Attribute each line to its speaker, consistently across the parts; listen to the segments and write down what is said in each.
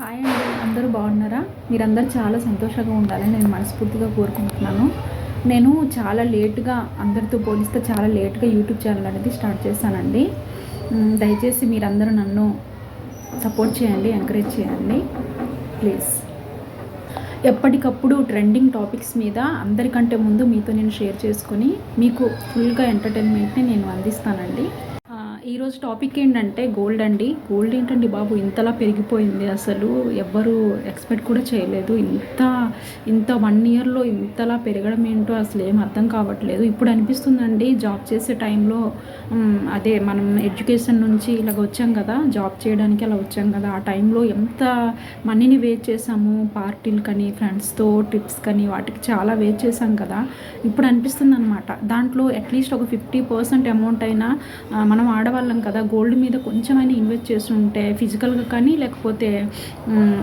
Speaker 1: Hi అండి అందరూ బాగున్నారా? మీరందరూ చాలా సంతోషంగా ఉండాలని నేను మనస్ఫూర్తిగా కోరుకుంటున్నాను. నేను చాలా లేటుగా అందరితో పోలిస్తే చాలా లేట్గా యూట్యూబ్ ఛానల్ అనేది స్టార్ట్ చేశానండి. దయచేసి మీరందరూ నన్ను సపోర్ట్ చేయండి ఎంకరేజ్ చేయండి ప్లీజ్. ఎప్పటికప్పుడు ట్రెండింగ్ టాపిక్స్ మీద అందరికంటే ముందు మీతో నేను షేర్ చేసుకొని మీకు ఫుల్గా ఎంటర్టైన్మెంట్ని నేను అందిస్తానండి. ఈరోజు టాపిక్ ఏంటంటే గోల్డ్ అండి. గోల్డ్ ఏంటండి బాబు? ఇంతలా పెరిగిపోయింది. అసలు ఎవ్వరు ఎక్స్పెక్ట్ కూడా చేయలేదు. ఇంత ఇంత వన్ ఇయర్లో ఇంతలా పెరగడం ఏంటో అసలు ఏం అర్థం కావట్లేదు. ఇప్పుడు అనిపిస్తుందండి జాబ్ చేసే టైంలో అదే మనం ఎడ్యుకేషన్ నుంచి ఇలాగ వచ్చాం కదా జాబ్ చేయడానికి అలా వచ్చాం కదా ఆ టైంలో ఎంత మనీని వేస్ట్ చేసాము పార్టీలు కానీ ఫ్రెండ్స్తో ట్రిప్స్ కానీ వాటికి చాలా వేస్ట్ చేసాం కదా. ఇప్పుడు అనిపిస్తుంది అనమాట దాంట్లో అట్లీస్ట్ ఒక ఫిఫ్టీ పర్సెంట్ అమౌంట్ అయినా మనం ఆడవాళ్ళు కదా గోల్డ్ మీద కొంచెమైనా ఇన్వెస్ట్ చేసి ఉంటే ఫిజికల్గా కానీ లేకపోతే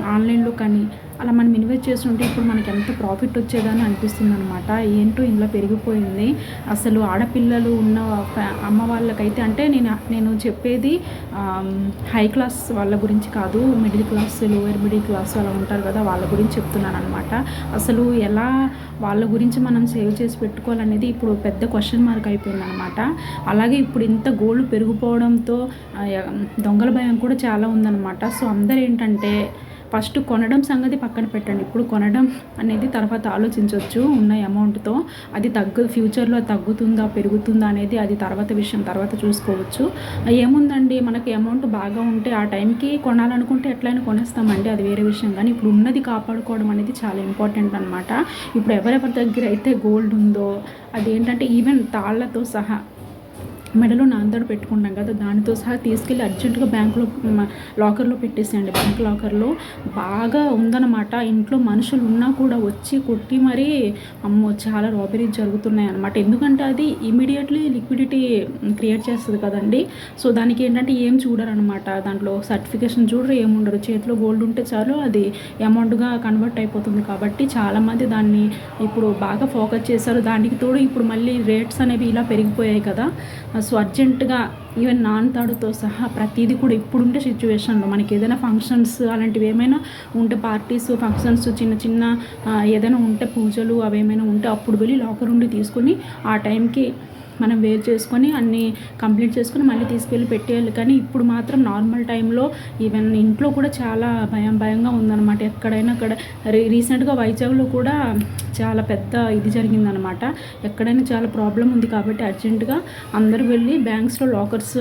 Speaker 1: ఆన్లైన్లో కానీ అలా మనం ఇన్వెస్ట్ చేస్తుంటే ఇప్పుడు మనకి ఎంత ప్రాఫిట్ వచ్చేదని అనిపిస్తుంది అనమాట ఏంటో ఇలా పెరిగిపోయింది. అసలు ఆడపిల్లలు ఉన్న అమ్మ వాళ్ళకైతే అంటే నేను నేను చెప్పేది హై క్లాస్ వాళ్ళ గురించి కాదు middle class lower middle class అలా ఉంటారు కదా వాళ్ళ గురించి చెప్తున్నాను అనమాట అసలు ఎలా వాళ్ళ గురించి మనం సేవ్ చేసి పెట్టుకోవాలనేది ఇప్పుడు పెద్ద క్వశ్చన్ మార్క్ అయిపోయింది అనమాట అలాగే ఇప్పుడు ఇంత గోల్డ్ పెరిగిపోవడంతో దొంగల భయం కూడా చాలా ఉందన్నమాట. సో అందరు ఏంటంటే ఫస్ట్ కొనడం సంగతి పక్కన పెట్టండి. ఇప్పుడు కొనడం అనేది తర్వాత ఆలోచించవచ్చు ఉన్న అమౌంట్తో. అది తగ్గు ఫ్యూచర్లో తగ్గుతుందా పెరుగుతుందా అనేది అది తర్వాత విషయం తర్వాత చూసుకోవచ్చు. ఏముందండి? మనకి అమౌంట్ బాగా ఉంటే ఆ టైంకి కొనాలనుకుంటే ఎట్లయినా కొనేస్తామండి. అది వేరే విషయం. కానీ ఇప్పుడు ఉన్నది కాపాడుకోవడం అనేది చాలా ఇంపార్టెంట్ అనమాట ఇప్పుడు ఎవరెవరి దగ్గర అయితే గోల్డ్ ఉందో అది ఏంటంటే ఈవెన్ తాళ్ళతో సహా మెడలో నాందడు పెట్టుకున్నాం కదా దానితో సహా తీసుకెళ్ళి అర్జెంటుగా బ్యాంకులో లాకర్లో పెట్టేసేయండి. బ్యాంక్ లాకర్లో బాగా ఉందన్నమాట. ఇంట్లో మనుషులు ఉన్నా కూడా వచ్చి కొట్టి మరీ అమ్మో చాలా రాబరీస్ జరుగుతున్నాయి అనమాట ఎందుకంటే అది ఇమీడియట్లీ లిక్విడిటీ క్రియేట్ చేస్తుంది కదండి. సో దానికి ఏంటంటే ఏం చూడరనమాట దాంట్లో సర్టిఫికేషన్ చూడరు ఏముండరు. చేతిలో గోల్డ్ ఉంటే చాలు అది అమౌంట్గా కన్వర్ట్ అయిపోతుంది కాబట్టి చాలామంది దాన్ని ఇప్పుడు బాగా ఫోకస్ చేశారు. దానికి తోడు ఇప్పుడు మళ్ళీ రేట్స్ అనేవి ఇలా పెరిగిపోయాయి కదా. సో అర్జెంటుగా ఈవెన్ నాన్ తాడుతో సహా ప్రతిదీ కూడా ఇప్పుడుండే సిచ్యువేషన్లో మనకి ఏదైనా ఫంక్షన్స్ అలాంటివి ఏమైనా ఉంటే పార్టీస్ ఫంక్షన్స్ చిన్న చిన్న ఏదైనా ఉంటే పూజలు అవి ఏమైనా ఉంటే అప్పుడు వెళ్ళి లాకర్ ఉండి తీసుకొని ఆ టైంకి మనం వేర్ చేసుకొని అన్నీ కంప్లీట్ చేసుకొని మళ్ళీ తీసుకెళ్ళి పెట్టేయాలి. కానీ ఇప్పుడు మాత్రం నార్మల్ టైంలో ఈవెన్ ఇంట్లో కూడా చాలా భయం భయంగా ఉందన్నమాట. ఎక్కడైనా అక్కడ రీ రీసెంట్గా వైజాగ్లో కూడా చాలా పెద్ద ఇది జరిగిందనమాట ఎక్కడైనా చాలా ప్రాబ్లం ఉంది కాబట్టి అర్జెంటుగా అందరూ వెళ్ళి బ్యాంక్స్లో లాకర్స్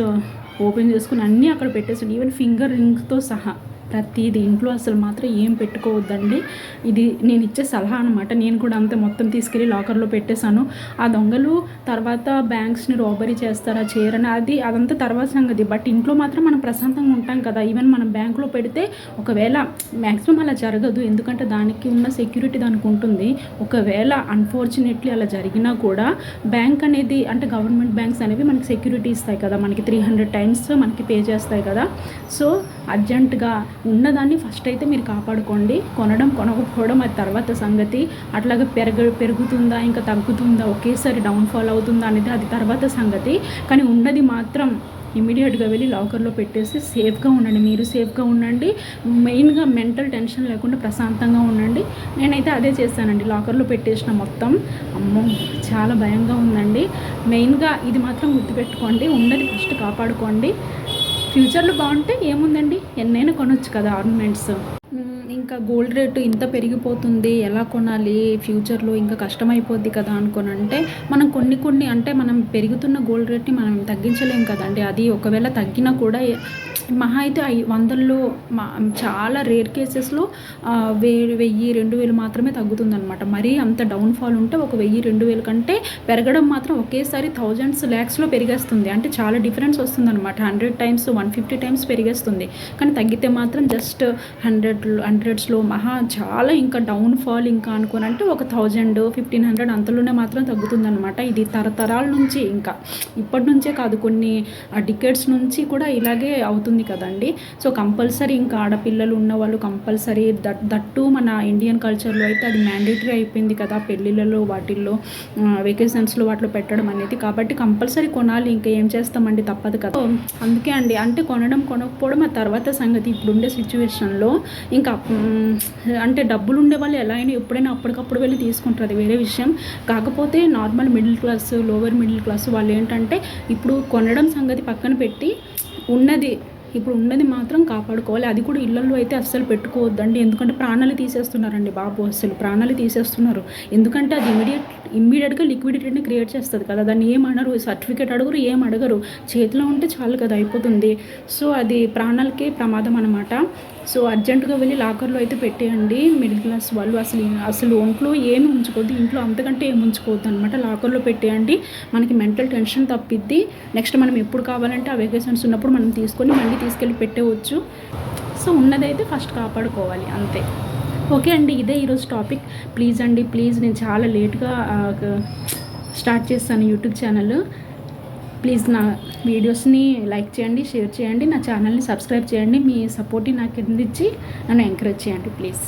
Speaker 1: ఓపెన్ చేసుకుని అన్నీ అక్కడ పెట్టేసాడు ఈవెన్ ఫింగర్ రింగ్తో సహా ప్రతిది ఇంట్లో అసలు మాత్రం ఏం పెట్టుకోవద్దండి. ఇది నేను ఇచ్చే సలహా అనమాట నేను కూడా అంతే మొత్తం తీసుకెళ్ళి లాకర్లో పెట్టేశాను. ఆ దొంగలు తర్వాత బ్యాంక్స్ని రాబరీ చేస్తారా చేయరని అది అదంతా తర్వాత సంగతి. బట్ ఇంట్లో మాత్రం మనం ప్రశాంతంగా ఉంటాం కదా. ఈవెన్ మనం బ్యాంకులో పెడితే ఒకవేళ మ్యాక్సిమం అలా జరగదు. ఎందుకంటే దానికి ఉన్న సెక్యూరిటీ దానికి ఉంటుంది. ఒకవేళ అన్ఫార్చునేట్లీ అలా జరిగినా కూడా బ్యాంక్ అనేది అంటే గవర్నమెంట్ బ్యాంక్స్ అనేవి మనకి సెక్యూరిటీ ఇస్తాయి కదా. మనకి త్రీ హండ్రెడ్ టైమ్స్ మనకి పే చేస్తాయి కదా. సో అర్జెంటుగా ఉన్నదాన్ని ఫస్ట్ అయితే మీరు కాపాడుకోండి. కొనడం కొనకపోవడం అది తర్వాత సంగతి. అట్లాగే పెరగ పెరుగుతుందా ఇంకా తగ్గుతుందా ఒకేసారి డౌన్ఫాల్ అవుతుందా అనేది అది తర్వాత సంగతి. కానీ ఉన్నది మాత్రం ఇమీడియట్గా వెళ్ళి లాకర్లో పెట్టేసి సేఫ్గా ఉండండి. మీరు సేఫ్గా ఉండండి. మెయిన్గా మెంటల్ టెన్షన్ లేకుండా ప్రశాంతంగా ఉండండి. నేనైతే అదే చేశానండి లాకర్లో పెట్టేసిన మొత్తం. అమ్మో చాలా భయంగా ఉందండి. మెయిన్గా ఇది మాత్రం గుర్తుపెట్టుకోండి. ఉన్నది ఫస్ట్ కాపాడుకోండి. ఫ్యూచర్లో బాగుంటే ఏముందండి? ఎన్నైనా కొనొచ్చు కదా ఆర్నమెంట్స్. ఇంకా గోల్డ్ రేటు ఇంత పెరిగిపోతుంది ఎలా కొనాలి? ఫ్యూచర్లో ఇంకా కష్టమైపోద్ది కదా అనుకొని అంటే మనం కొన్ని కొన్ని అంటే మనం పెరుగుతున్న గోల్డ్ రేట్ని మనం తగ్గించలేం కదండి. అది ఒకవేళ తగ్గినా కూడా మహా అయితే ఐ వందల్లో మా- చాలా రేర్ కేసెస్లో వే వెయ్యి రెండు వేలు మాత్రమే తగ్గుతుందన్నమాట. మరీ అంత డౌన్ఫాల్ ఉంటే ఒక వెయ్యి రెండు వేల కంటే పెరగడం మాత్రం ఒకేసారి థౌజండ్స్ ల్యాక్స్లో పెరిగేస్తుంది. అంటే చాలా డిఫరెన్స్ వస్తుందన్నమాట. Hundred times one fifty times పెరిగేస్తుంది. కానీ తగ్గితే మాత్రం జస్ట్ హండ్రెడ్ హండ్రెడ్స్లో మహా చాలా ఇంకా డౌన్ఫాల్ ఇంకా అనుకుని అంటే ఒక థౌజండ్ ఫిఫ్టీన్ హండ్రెడ్ అంతలోనే మాత్రం తగ్గుతుందన్నమాట. ఇది తరతరాల నుంచి ఇంకా. ఇప్పటి నుంచే కాదు కొన్ని డికెట్స్ నుంచి కూడా ఇలాగే అవుతుంది. ఉంటుంది కదండి. సో కంపల్సరీ ఇంకా ఆడపిల్లలు ఉన్న వాళ్ళు కంపల్సరీ దట్ దట్టు మన ఇండియన్ కల్చర్లో అయితే అది మ్యాండేటరీ అయిపోయింది కదా పెళ్ళిళ్ళలో వాటిల్లో వెకేషన్స్లో వాటిలో పెట్టడం అనేది. కాబట్టి కంపల్సరీ కొనాలి ఇంకా ఏం చేస్తామండి తప్పదు కదా. అందుకే అండి అంటే కొనడం కొనకపోవడం ఆ తర్వాత సంగతి. ఇప్పుడుండే సిచ్యువేషన్లో ఇంకా అంటే డబ్బులు ఉండే వాళ్ళు ఎలా అయినా ఎప్పుడైనా అప్పటికప్పుడు వెళ్ళి తీసుకుంటారు అది వేరే విషయం. కాకపోతే normal middle class lower middle class వాళ్ళు ఏంటంటే ఇప్పుడు కొనడం సంగతి పక్కన పెట్టి ఉన్నది ఇప్పుడు ఉన్నది మాత్రం కాపాడుకోవాలి. అది కూడా ఇళ్ళలో అయితే అస్సలు పెట్టుకోవద్దండి. ఎందుకంటే ప్రాణాలు తీసేస్తున్నారండి బాబు అస్సలు. ప్రాణాలు తీసేస్తున్నారు. ఎందుకంటే అది ఇమీడియట్ ఇమ్మీడియట్గా లిక్విడిటీని క్రియేట్ చేస్తుంది కదా. దాన్ని ఏం అనరు. సర్టిఫికేట్ అడగరు ఏం అడగరు. చేతిలో ఉంటే చాలు కదా అయిపోతుంది. సో అది ప్రాణాలకే ప్రమాదం అనమాట సో అర్జెంటుగా వెళ్ళి లాకర్లో అయితే పెట్టేయండి. మిడిల్ క్లాస్ వాళ్ళు అసలు అసలు ఒంట్లో ఏమి ఉంచుకోవద్దు ఇంట్లో అంతకంటే ఏమి ఉంచుకోవద్దు అనమాట లాకర్లో పెట్టేయండి. మనకి మెంటల్ టెన్షన్ తప్పిద్ది. నెక్స్ట్ మనం ఎప్పుడు కావాలంటే ఆ వెకేషన్స్ ఉన్నప్పుడు మనం తీసుకొని మళ్ళీ తీసుకెళ్ళి పెట్టేవచ్చు. సో ఉన్నదైతే ఫస్ట్ కాపాడుకోవాలి అంతే. ఓకే అండి ఇదే ఈరోజు టాపిక్. ప్లీజ్ అండి ప్లీజ్ నేను చాలా లేట్గా స్టార్ట్ చేస్తాను యూట్యూబ్ ఛానల్. ప్లీజ్ నా వీడియోస్ని లైక్ చేయండి షేర్ చేయండి నా ఛానల్ని సబ్స్క్రైబ్ చేయండి. మీ సపోర్ట్ని నాకు అందించి నన్ను ఎంకరేజ్ చేయండి ప్లీజ్.